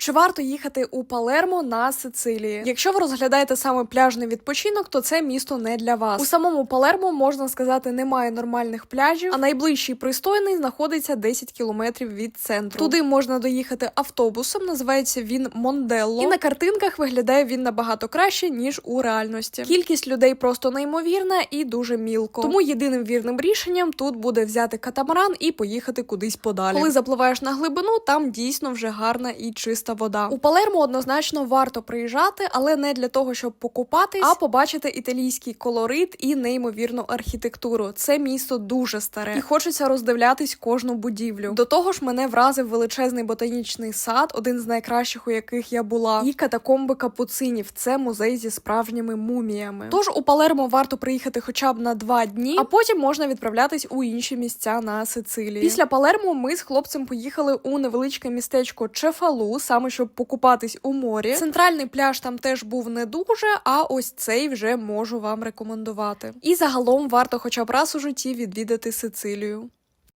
Чи варто їхати у Палермо на Сицилії? Якщо ви розглядаєте саме пляжний відпочинок, то це місто не для вас. У самому Палермо можна сказати, немає нормальних пляжів, а найближчий пристойний знаходиться 10 кілометрів від центру. Туди можна доїхати автобусом. Називається він Монделло. І на картинках виглядає він набагато краще ніж у реальності. Кількість людей просто неймовірна і дуже мілко. Тому єдиним вірним рішенням тут буде взяти катамаран і поїхати кудись подалі. Коли запливаєш на глибину, там дійсно вже гарна і чиста вода. У Палермо однозначно варто приїжджати, але не для того, щоб покупатись, а побачити італійський колорит і неймовірну архітектуру. Це місто дуже старе, і хочеться роздивлятись кожну будівлю. До того ж, мене вразив величезний ботанічний сад, один з найкращих, у яких я була, і катакомби капуцинів. Це музей зі справжніми муміями. Тож у Палермо варто приїхати хоча б на два дні, а потім можна відправлятись у інші місця на Сицилії. Після Палермо ми з хлопцем поїхали у невеличке містечко Чефалу, саме щоб покупатись у морі. Центральний пляж там теж був не дуже, а ось цей вже можу вам рекомендувати. І загалом варто хоча б раз у житті відвідати Сицилію.